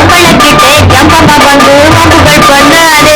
உங்ககிட்ட ஜம்பமா வந்து வம்புகள் பண்ணாரு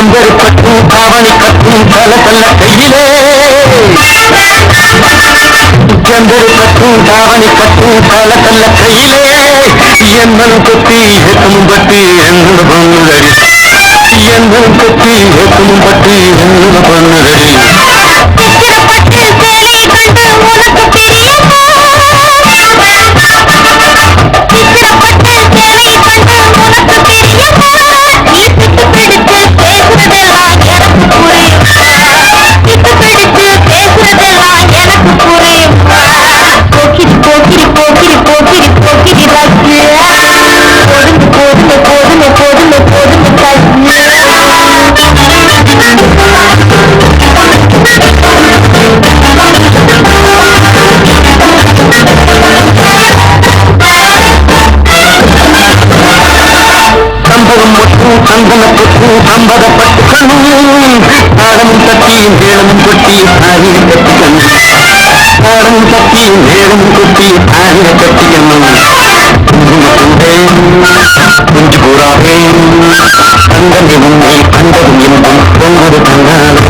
செம்பரு பட்டும் காவணி கட்டும் பல பல்ல கையிலே. செம்பரு பட்டும் காவணி கட்டும் பல பல்ல கையிலே. என்னும் கொத்தி எத்தமும் பட்டி என்ன பண்ணுதடி கொத்தி எத்தமும் பட்டி என்ன மட்டும் கந்தன கண்ணும் தாளமும் தட்டி மேளமும் கொட்டி ஆரிய கட்டிக்கணும் தாளமும் தட்டி மேளமும் கொட்டி ஆரிய கட்டிக்கணும் குங்குமத்துண்டே குஞ்சு கூறாவே கந்தனை உன்னை கண்டதும் இன்பம் பொங்கு